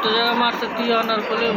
অত জায়গা মারছে তুই আনার কলেব